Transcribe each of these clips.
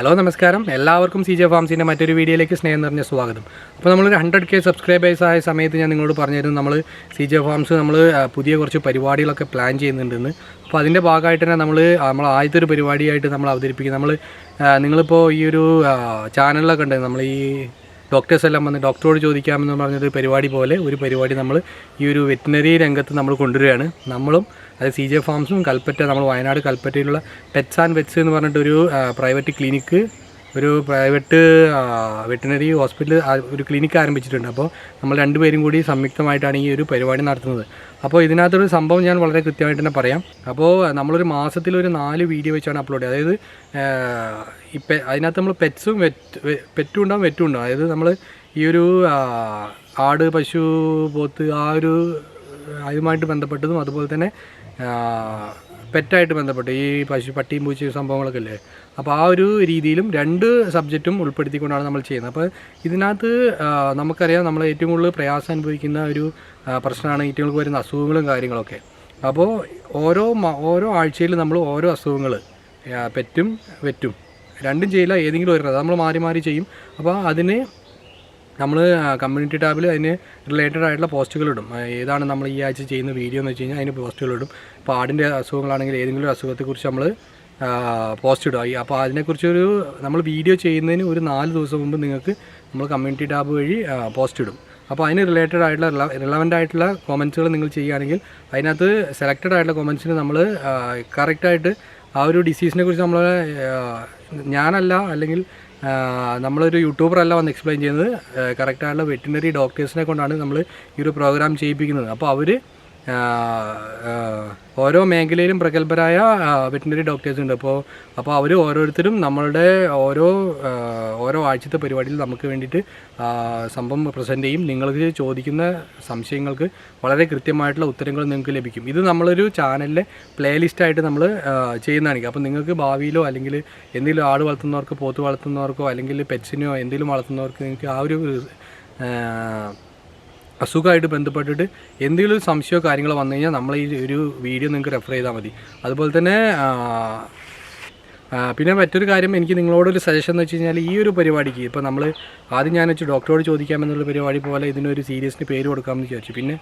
Hello നമസ്കാരം. എല്ലാവർക്കും C J ഫാംസിന്റെ മറ്റൊരു വീഡിയോയിലേക്ക് സ്നേഹം നിറഞ്ഞ സ്വാഗതം. അപ്പോൾ നമ്മളൊരു ഹൺഡ്രഡ് കെ സബ്സ്ക്രൈബേഴ്സ് ആയ സമയത്ത് ഞാൻ നിങ്ങളോട് പറഞ്ഞിരുന്നു നമ്മൾ സി ജെ ഫാംസ് നമ്മൾ പുതിയ കുറച്ച് പരിപാടികളൊക്കെ പ്ലാൻ ചെയ്യുന്നുണ്ടെന്ന്. അപ്പോൾ അതിന്റെ ഭാഗമായിട്ട് തന്നെ നമ്മൾ നമ്മൾ ആദ്യത്തെ ഒരു പരിപാടിയായിട്ട് നമ്മൾ അവതരിപ്പിക്കും നമ്മൾ നിങ്ങളിപ്പോൾ ഈ ഒരു ചാനലിലൊക്കെ ഉണ്ട് നമ്മൾ ഈ ഡോക്ടേഴ്സ് എല്ലാം വന്ന് ഡോക്ടറോട് ചോദിക്കാമെന്ന് പറഞ്ഞൊരു പരിപാടി പോലെ ഒരു പരിപാടി നമ്മൾ ഈ ഒരു വെറ്റിനറി രംഗത്ത് നമ്മൾ കൊണ്ടുവരികയാണ്. നമ്മളും അതായത് സി ജെ ഫാംസും കൽപ്പറ്റ നമ്മൾ വയനാട് കൽപ്പറ്റയിലുള്ള പെറ്റ്സ് ആൻഡ് വെറ്റ്സ് എന്ന് പറഞ്ഞിട്ടൊരു പ്രൈവറ്റ് ക്ലിനിക്ക് ഒരു പ്രൈവറ്റ് വെറ്റിനറി ഹോസ്പിറ്റൽ ഒരു ക്ലിനിക്ക് ആരംഭിച്ചിട്ടുണ്ട്. അപ്പോൾ നമ്മൾ രണ്ടുപേരും കൂടി സംയുക്തമായിട്ടാണ് ഈ ഒരു പരിപാടി നടത്തുന്നത്. അപ്പോൾ ഇതിനകത്തൊരു സംഭവം ഞാൻ വളരെ കൃത്യമായിട്ട് തന്നെ പറയാം. അപ്പോൾ നമ്മളൊരു മാസത്തിൽ ഒരു നാല് വീഡിയോ വെച്ചാണ് അപ്ലോഡ് ചെയ്യുക. അതായത് ഇപ്പം അതിനകത്ത് നമ്മൾ പെറ്റ്സും വെറ്റ് പെറ്റും ഉണ്ടാവും വെറ്റും ഉണ്ടാവും. അതായത് നമ്മൾ ഈ ഒരു ആട് പശു പോത്ത് ആ ഒരു അതുമായിട്ട് ബന്ധപ്പെട്ടതും അതുപോലെ തന്നെ പെറ്റായിട്ട് ബന്ധപ്പെട്ട്. ഈ പശു പട്ടിയും പൂച്ചയും സംഭവങ്ങളൊക്കെ അല്ലേ അപ്പോൾ ആ ഒരു രീതിയിലും രണ്ട് സബ്ജക്റ്റും ഉൾപ്പെടുത്തിക്കൊണ്ടാണ് നമ്മൾ ചെയ്യുന്നത്. അപ്പോൾ ഇതിനകത്ത് നമുക്കറിയാം നമ്മൾ ഏറ്റവും കൂടുതൽ പ്രയാസം അനുഭവിക്കുന്ന ഒരു പ്രശ്നമാണ് ഈറ്റുകൾക്ക് വരുന്ന അസുഖങ്ങളും കാര്യങ്ങളൊക്കെ. അപ്പോൾ ഓരോ ഓരോ ആഴ്ചയിൽ നമ്മൾ ഓരോ അസുഖങ്ങൾ പെറ്റും വെറ്റും രണ്ടും ചെയ്യില്ല ഏതെങ്കിലും ഒരു നമ്മൾ മാറി മാറി ചെയ്യും. അപ്പോൾ അതിന് നമ്മൾ കമ്മ്യൂണിറ്റി ടാബിൽ അതിന് റിലേറ്റഡ് ആയിട്ടുള്ള പോസ്റ്റുകൾ ഇടും. ഏതാണ് നമ്മൾ ഈ ആഴ്ച ചെയ്യുന്ന വീഡിയോ എന്ന് വെച്ച് കഴിഞ്ഞാൽ അതിന് പോസ്റ്റുകൾ ഇടും. ഇപ്പോൾ ആടിന്റെ അസുഖങ്ങളാണെങ്കിൽ ഏതെങ്കിലും ഒരു അസുഖത്തെക്കുറിച്ച് നമ്മൾ പോസ്റ്റ് ഇടും അപ്പോൾ അതിനെക്കുറിച്ചൊരു നമ്മൾ വീഡിയോ ചെയ്യുന്നതിന് ഒരു നാല് ദിവസം മുമ്പ് നിങ്ങൾക്ക് നമ്മൾ കമ്മ്യൂണിറ്റി ടാബ് വഴി പോസ്റ്റ് ഇടും. അപ്പോൾ അതിന് റിലേറ്റഡ് ആയിട്ടുള്ള റിലവന്റ് ആയിട്ടുള്ള കോമൻസുകൾ നിങ്ങൾ ചെയ്യുകയാണെങ്കിൽ അതിനകത്ത് സെലക്റ്റഡ് ആയിട്ടുള്ള കോമൻസിന് നമ്മൾ കറക്റ്റായിട്ട് ആ ഒരു ഡിസീസിനെ കുറിച്ച് നമ്മൾ ഞാനല്ല അല്ലെങ്കിൽ നമ്മളൊരു യൂട്യൂബറല്ല വന്ന് എക്സ്പ്ലെയിൻ ചെയ്യുന്നത്. കറക്റ്റായിട്ടുള്ള വെറ്റിനറി ഡോക്ടേഴ്സിനെ കൊണ്ടാണ് നമ്മൾ ഈ ഒരു പ്രോഗ്രാം ചെയ്യിപ്പിക്കുന്നത്. അപ്പോൾ അവർ ഓരോ മേഖലയിലും പ്രഗത്ഭരായ വെറ്റിനറി ഡോക്ടേഴ്സ് ഉണ്ട്. അപ്പോൾ അപ്പോൾ അവർ ഓരോരുത്തരും നമ്മളുടെ ഓരോ ഓരോ ആഴ്ചത്തെ പരിപാടിയിൽ നമുക്ക് വേണ്ടിയിട്ട് സംഭവം പ്രസന്റ് ചെയ്യും. നിങ്ങൾക്ക് ചോദിക്കുന്ന സംശയങ്ങൾക്ക് വളരെ കൃത്യമായിട്ടുള്ള ഉത്തരങ്ങൾ നിങ്ങൾക്ക് ലഭിക്കും. ഇത് നമ്മളൊരു ചാനലിലെ പ്ലേലിസ്റ്റായിട്ട് നമ്മൾ ചെയ്യുന്നതാണെങ്കിൽ അപ്പോൾ നിങ്ങൾക്ക് ഭാവിയിലോ അല്ലെങ്കിൽ എന്തെങ്കിലും ആട് വളർത്തുന്നവർക്ക് പോത്ത് വളർത്തുന്നവർക്കോ അല്ലെങ്കിൽ പെറ്റ്സിനെയോ എന്തെങ്കിലും വളർത്തുന്നവർക്ക് നിങ്ങൾക്ക് ആ ഒരു അസുഖമായിട്ട് ബന്ധപ്പെട്ടിട്ട് എന്തെങ്കിലും ഒരു സംശയമോ കാര്യങ്ങളോ വന്നു കഴിഞ്ഞാൽ നമ്മൾ ഈ ഒരു വീഡിയോ നിങ്ങൾക്ക് റെഫർ ചെയ്താൽ മതി. അതുപോലെ തന്നെ പിന്നെ മറ്റൊരു കാര്യം എനിക്ക് നിങ്ങളോടൊരു സജഷൻ എന്ന് വെച്ച് കഴിഞ്ഞാൽ ഈ ഒരു പരിപാടിക്ക് ഇപ്പോൾ നമ്മൾ ആദ്യം ഞാൻ വെച്ച് ഡോക്ടറോട് ചോദിക്കാമെന്നുള്ള പരിപാടി പോലെ ഇതിനൊരു സീരിയസിന് പേര് കൊടുക്കാമെന്ന് വിചാരിച്ചു. പിന്നെ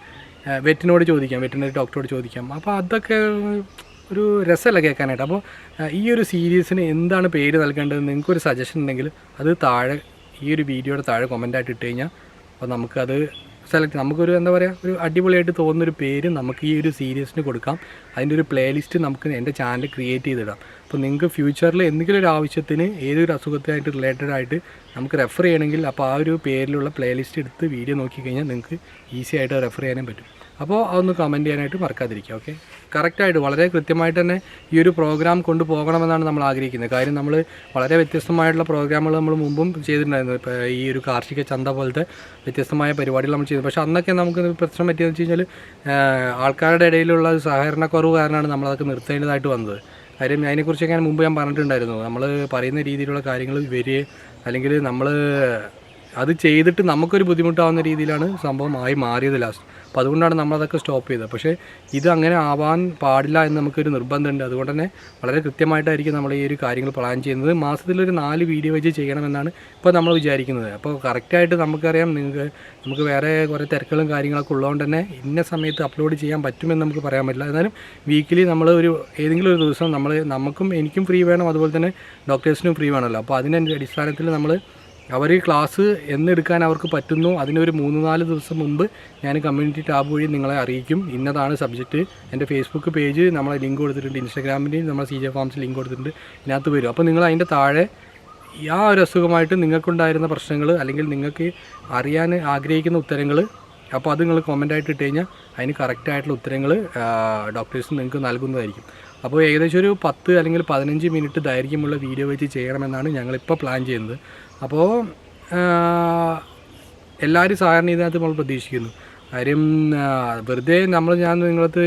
വെറ്റിനോട് ചോദിക്കാം വെറ്റിനറി ഡോക്ടറോട് ചോദിക്കാം. അപ്പോൾ അതൊക്കെ ഒരു രസമല്ല കേൾക്കാനായിട്ട്. അപ്പോൾ ഈ ഒരു സീരീസിന് എന്താണ് പേര് നൽകേണ്ടത് നിങ്ങൾക്കൊരു സജഷൻ ഉണ്ടെങ്കിൽ അത് താഴെ ഈ ഒരു വീഡിയോയുടെ താഴെ കൊമന്റായിട്ട് ഇട്ട് കഴിഞ്ഞാൽ അപ്പോൾ നമുക്കത് സെലക്ട് നമുക്കൊരു എന്താ പറയുക ഒരു അടിപൊളിയായിട്ട് തോന്നുന്നൊരു പേര് നമുക്ക് ഈ ഒരു സീരീസിന് കൊടുക്കാം. അതിന്റെ ഒരു പ്ലേലിസ്റ്റ് നമുക്ക് എന്റെ ചാനൽ ക്രിയേറ്റ് ചെയ്തിടാം. അപ്പോൾ നിങ്ങൾക്ക് ഫ്യൂച്ചറിൽ എന്തെങ്കിലും ഒരു ആവശ്യത്തിന് ഏതൊരു അസുഖത്തിനായിട്ട് റിലേറ്റഡ് ആയിട്ട് നമുക്ക് റെഫർ ചെയ്യണമെങ്കിൽ അപ്പോൾ ആ ഒരു പേരിലുള്ള പ്ലേലിസ്റ്റ് എടുത്ത് വീഡിയോ നോക്കിക്കഴിഞ്ഞാൽ നിങ്ങൾക്ക് ഈസി ആയിട്ട് റെഫർ ചെയ്യാനും പറ്റും. അപ്പോൾ അതൊന്ന് കമന്റ് ചെയ്യാനായിട്ട് മറക്കാതിരിക്കുക ഓക്കെ കറക്റ്റായിട്ട് വളരെ കൃത്യമായിട്ട് തന്നെ ഈ ഒരു പ്രോഗ്രാം കൊണ്ടുപോകണമെന്നാണ് നമ്മൾ ആഗ്രഹിക്കുന്നത്. കാര്യം നമ്മൾ വളരെ വ്യത്യസ്തമായിട്ടുള്ള പ്രോഗ്രാമുകൾ നമ്മൾ മുമ്പും ചെയ്തിട്ടുണ്ടായിരുന്നു. ഇപ്പോൾ ഈ ഒരു കാർഷിക ചന്ത പോലത്തെ വ്യത്യസ്തമായ പരിപാടികൾ നമ്മൾ ചെയ്തു പക്ഷേ അന്നൊക്കെ നമുക്ക് പ്രശ്നം പറ്റിയെന്ന് വെച്ച് കഴിഞ്ഞാൽ ആൾക്കാരുടെ ഇടയിലുള്ള സഹകരണക്കുറവ് കാരണമാണ് നമ്മളതൊക്കെ നിർത്തേണ്ടതായിട്ട് വന്നത്. കാര്യം അതിനെക്കുറിച്ചൊക്കെ ഞാൻ മുമ്പ് ഞാൻ പറഞ്ഞിട്ടുണ്ടായിരുന്നു. നമ്മൾ പറയുന്ന രീതിയിലുള്ള കാര്യങ്ങൾ വരിക അല്ലെങ്കിൽ നമ്മൾ അത് ചെയ്തിട്ട് നമുക്കൊരു ബുദ്ധിമുട്ടാവുന്ന രീതിയിലാണ് സംഭവമായി മാറിയത് ലാസ്റ്റ് അപ്പോൾ അതുകൊണ്ടാണ് നമ്മളതൊക്കെ സ്റ്റോപ്പ് ചെയ്തത്. പക്ഷേ ഇത് അങ്ങനെ ആവാൻ പാടില്ല എന്ന് നമുക്കൊരു നിർബന്ധമുണ്ട്. അതുകൊണ്ട് തന്നെ വളരെ കൃത്യമായിട്ടായിരിക്കും നമ്മൾ ഈ ഒരു കാര്യങ്ങൾ പ്ലാൻ ചെയ്യുന്നത്. മാസത്തിലൊരു നാല് വീഡിയോ വെച്ച് ചെയ്യണമെന്നാണ് ഇപ്പോൾ നമ്മൾ വിചാരിക്കുന്നത്. അപ്പോൾ കറക്റ്റായിട്ട് നമുക്കറിയാം നിങ്ങൾക്ക് നമുക്ക് വേറെ കുറേ തിരക്കുകളും കാര്യങ്ങളൊക്കെ ഉള്ളതുകൊണ്ട് തന്നെ ഇന്ന സമയത്ത് അപ്ലോഡ് ചെയ്യാൻ പറ്റുമെന്ന് നമുക്ക് പറയാൻ പറ്റില്ല. എന്നാലും വീക്കിലി നമ്മൾ ഒരു ഏതെങ്കിലും ഒരു ദിവസം നമ്മൾ നമുക്കും എനിക്കും ഫ്രീ വേണം. അതുപോലെ തന്നെ ഡോക്ടേഴ്സിനും ഫ്രീ വേണമല്ലോ. അപ്പോൾ അതിന്റെ അടിസ്ഥാനത്തിൽ നമ്മൾ അവർ ക്ലാസ് എന്നെടുക്കാൻ അവർക്ക് പറ്റുന്നു. അതിനൊരു മൂന്ന് നാല് ദിവസം മുമ്പ് ഞാൻ കമ്മ്യൂണിറ്റി ടാബ് വഴി നിങ്ങളെ അറിയിക്കും. ഇന്നതാണ് സബ്ജക്റ്റ് എന്റെ ഫേസ്ബുക്ക് പേജ് നമ്മളെ ലിങ്ക് കൊടുത്തിട്ടുണ്ട്. ഇൻസ്റ്റാഗ്രാമിന്റെയും നമ്മൾ സി ജെ ഫാംസ് ലിങ്ക് കൊടുത്തിട്ടുണ്ട്. ഇതിനകത്ത് വരും. അപ്പോൾ നിങ്ങൾ അതിന്റെ താഴെ ആ ഒരു അസുഖമായിട്ട് നിങ്ങൾക്കുണ്ടായിരുന്ന പ്രശ്നങ്ങൾ അല്ലെങ്കിൽ നിങ്ങൾക്ക് അറിയാൻ ആഗ്രഹിക്കുന്ന ഉത്തരങ്ങൾ അപ്പോൾ അത് നിങ്ങൾ ആയിട്ട് ഇട്ട് കഴിഞ്ഞാൽ അതിന് കറക്റ്റായിട്ടുള്ള ഉത്തരങ്ങൾ ഡോക്ടേഴ്സ് നിങ്ങൾക്ക് നൽകുന്നതായിരിക്കും. അപ്പോൾ ഏകദേശം ഒരു പത്ത് അല്ലെങ്കിൽ പതിനഞ്ച് മിനിറ്റ് ദൈർഘ്യമുള്ള വീഡിയോ വെച്ച് ചെയ്യണമെന്നാണ് ഞങ്ങളിപ്പോൾ പ്ലാൻ ചെയ്യുന്നത്. അപ്പോൾ എല്ലാവരും സഹകരണം ഇതിനകത്ത് നമ്മൾ പ്രതീക്ഷിക്കുന്നു. കാര്യം വെറുതെ നമ്മൾ ഞാൻ നിങ്ങളത്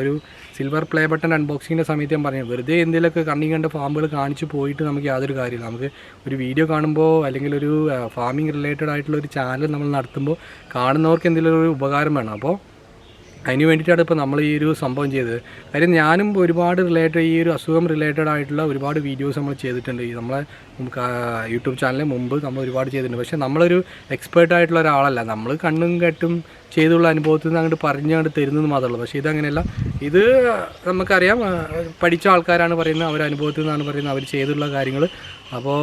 ഒരു സിൽവർ പ്ലേ ബട്ടൺ അൺബോക്സിങ്ങിന്റെ സമയത്ത് ഞാൻ പറഞ്ഞു വെറുതെ എന്തെങ്കിലുമൊക്കെ കണ്ണി കണ്ട ഫാമുകൾ കാണിച്ച് പോയിട്ട് നമുക്ക് യാതൊരു കാര്യമില്ല. നമുക്ക് ഒരു വീഡിയോ കാണുമ്പോൾ അല്ലെങ്കിൽ ഒരു ഫാമിംഗ് റിലേറ്റഡ് ആയിട്ടുള്ള ഒരു ചാനൽ നമ്മൾ നടത്തുമ്പോൾ കാണുന്നവർക്ക് എന്തെങ്കിലും ഒരു ഉപകാരം വേണം. അപ്പോൾ അതിന് വേണ്ടിയിട്ടാണ് ഇപ്പോൾ നമ്മൾ ഈ ഒരു സംഭവം ചെയ്തത്. കാര്യം ഞാനും ഒരുപാട് റിലേറ്റഡ് ഈ ഒരു അസുഖം റിലേറ്റഡ് ആയിട്ടുള്ള ഒരുപാട് വീഡിയോസ് നമ്മൾ ചെയ്തിട്ടുണ്ട്. ഈ നമ്മളെ യൂട്യൂബ് ചാനലിന് മുമ്പ് നമ്മൾ ഒരുപാട് ചെയ്തിട്ടുണ്ട്. പക്ഷേ നമ്മളൊരു എക്സ്പേർട്ട് ആയിട്ടുള്ള ഒരാളല്ല. നമ്മൾ കണ്ണും കെട്ടും ചെയ്തുള്ള അനുഭവത്തിൽ നിന്ന് അങ്ങോട്ട് പറഞ്ഞങ്ങോട്ട് തരുന്നത് മാത്രമേ പക്ഷേ ഇതങ്ങനെയല്ല ഇത് നമുക്കറിയാം. പഠിച്ച ആൾക്കാരാണ് പറയുന്നത്. അവർ അനുഭവത്തിൽ നിന്നാണ് പറയുന്നത്. അവർ ചെയ്തിട്ടുള്ള കാര്യങ്ങൾ അപ്പോൾ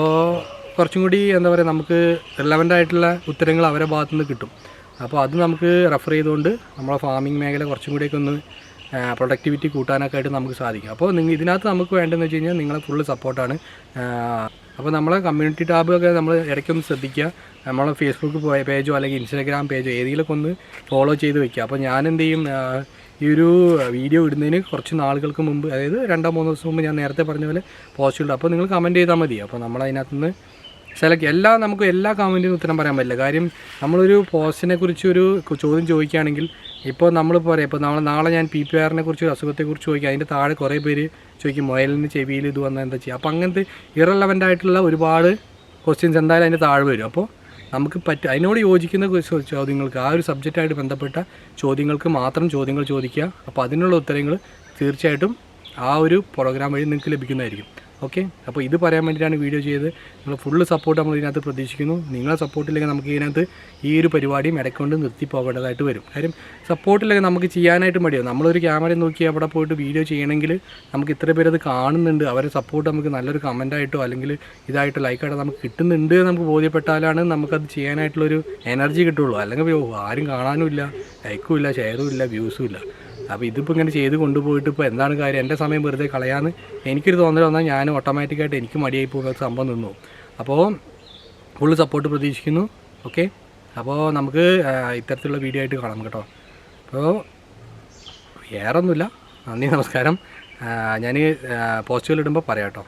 കുറച്ചും കൂടി എന്താ പറയുക നമുക്ക് റിലവന്റ് ആയിട്ടുള്ള ഉത്തരങ്ങൾ അവരുടെ ഭാഗത്തുനിന്ന് കിട്ടും. അപ്പോൾ അത് നമുക്ക് റെഫർ ചെയ്തുകൊണ്ട് നമ്മളെ ഫാമിംഗ് മേഖല കുറച്ചും കൂടിയൊക്കെ ഒന്ന് പ്രൊഡക്ടിവിറ്റി കൂട്ടാനൊക്കെ ആയിട്ട് നമുക്ക് സാധിക്കും. അപ്പോൾ നിങ്ങൾ ഇതിനകത്ത് നമുക്ക് വേണ്ടതെന്ന് വെച്ച് കഴിഞ്ഞാൽ നിങ്ങളെ ഫുള്ള് സപ്പോർട്ടാണ് അപ്പോൾ നമ്മളെ കമ്മ്യൂണിറ്റി ടാബ് ഒക്കെ നമ്മൾ ഇടയ്ക്കൊന്ന് ശ്രദ്ധിക്കുക. നമ്മളെ ഫേസ്ബുക്ക് പേജോ അല്ലെങ്കിൽ ഇൻസ്റ്റാഗ്രാം പേജോ ഏതെങ്കിലുമൊക്കെ ഒന്ന് ഫോളോ ചെയ്ത് വെക്കുക. അപ്പോൾ ഞാൻ എന്ത് ചെയ്യും ഈ ഒരു വീഡിയോ ഇടുന്നതിന് കുറച്ച് നാളുകൾക്ക് മുമ്പ് അതായത് രണ്ടോ മൂന്നോ ദിവസം മുമ്പ് ഞാൻ നേരത്തെ പറഞ്ഞ പോലെ പോസ്റ്റ് ഇടും. അപ്പോൾ നിങ്ങൾ കമന്റ് ചെയ്താൽ മതി. അപ്പോൾ നമ്മൾ അതിനകത്തുനിന്ന് സെലക്ട് എല്ലാ നമുക്ക് എല്ലാ കമന്റിനും ഉത്തരം പറയാൻ പറ്റില്ല. കാര്യം നമ്മളൊരു പോസ്റ്റിനെ കുറിച്ച് ഒരു ചോദ്യം ചോദിക്കുകയാണെങ്കിൽ ഇപ്പോൾ നമ്മൾ പറയാം. ഇപ്പോൾ നമ്മൾ നാളെ ഞാൻ പി പി ആറിനെ കുറിച്ച് ഒരു അസുഖത്തെക്കുറിച്ച് ചോദിക്കാം. അതിന്റെ താഴെ കുറേ പേര് ചോദിക്കും മുയലിന് ചെവിയിൽ ഇത് വന്നാൽ എന്താ ചെയ്യുക? അപ്പോൾ അങ്ങനത്തെ ഇറലവന്റ് ആയിട്ടുള്ള ഒരുപാട് ക്വസ്റ്റ്യൻസ് എന്തായാലും അതിന്റെ താഴെ വരും. അപ്പോൾ നമുക്ക് പറ്റ അതിനോട് യോജിക്കുന്ന ചോദ്യങ്ങൾക്ക് ആ ഒരു സബ്ജക്റ്റായിട്ട് ബന്ധപ്പെട്ട ചോദ്യങ്ങൾക്ക് മാത്രം ചോദ്യങ്ങൾ ചോദിക്കുക. അപ്പോൾ അതിനുള്ള ഉത്തരങ്ങൾ തീർച്ചയായിട്ടും ആ ഒരു പ്രോഗ്രാം വഴി നിങ്ങൾക്ക് ലഭിക്കുന്നതായിരിക്കും. ഓക്കെ? അപ്പോൾ ഇത് പറയാൻ വേണ്ടിയിട്ടാണ് വീഡിയോ ചെയ്തത്. നിങ്ങൾ ഫുള്ള് സപ്പോർട്ട് നമ്മൾ ഇതിനകത്ത് പ്രതീക്ഷിക്കുന്നു. നിങ്ങളെ സപ്പോർട്ടില്ലെങ്കിൽ നമുക്ക് ഇതിനകത്ത് ഈ ഒരു പരിപാടിയും ഇടയ്ക്കൊണ്ട് നിർത്തി പോകേണ്ടതായിട്ട് വരും. കാര്യം സപ്പോർട്ടില്ലെങ്കിൽ നമുക്ക് ചെയ്യാനായിട്ട് മടിയാവും. നമ്മളൊരു ക്യാമറ നോക്കി അവിടെ പോയിട്ട് വീഡിയോ ചെയ്യണമെങ്കിൽ നമുക്ക് ഇത്ര പേരത് കാണുന്നുണ്ട്. അവരെ സപ്പോർട്ട് നമുക്ക് നല്ലൊരു കമന്റായിട്ടോ അല്ലെങ്കിൽ ഇതായിട്ടോ ലൈക്കായിട്ടോ നമുക്ക് കിട്ടുന്നുണ്ട് നമുക്ക് ബോധ്യപ്പെട്ടാലാണ് നമുക്കത് ചെയ്യാനായിട്ടുള്ളൊരു എനർജി കിട്ടുള്ളൂ. അല്ലെങ്കിൽ ആരും കാണാനും ഇല്ല ലൈക്കും ഇല്ല ഷെയറും ഇല്ല വ്യൂസും ഇല്ല. അപ്പോൾ ഇതിപ്പോൾ ഇങ്ങനെ ചെയ്ത് കൊണ്ടുപോയിട്ട് ഇപ്പോൾ എന്താണ് കാര്യം? എന്റെ സമയം വെറുതെ കളയാന്ന് എനിക്കൊരു തോന്നൽ വന്നാൽ ഞാൻ ഓട്ടോമാറ്റിക്കായിട്ട് എനിക്ക് മടിയായി പോകുന്ന സംഭവം നിന്നു. അപ്പോൾ ഫുള്ള് സപ്പോർട്ട് പ്രതീക്ഷിക്കുന്നു. ഓക്കെ അപ്പോൾ നമുക്ക് ഇത്തരത്തിലുള്ള വീഡിയോ ആയിട്ട് കാണാം കേട്ടോ. അപ്പോൾ വേറെ ഒന്നുമില്ല നന്ദി നമസ്കാരം. ഞാൻ പോസ്റ്റുകൾ ഇടുമ്പോൾ പറയാം കേട്ടോ.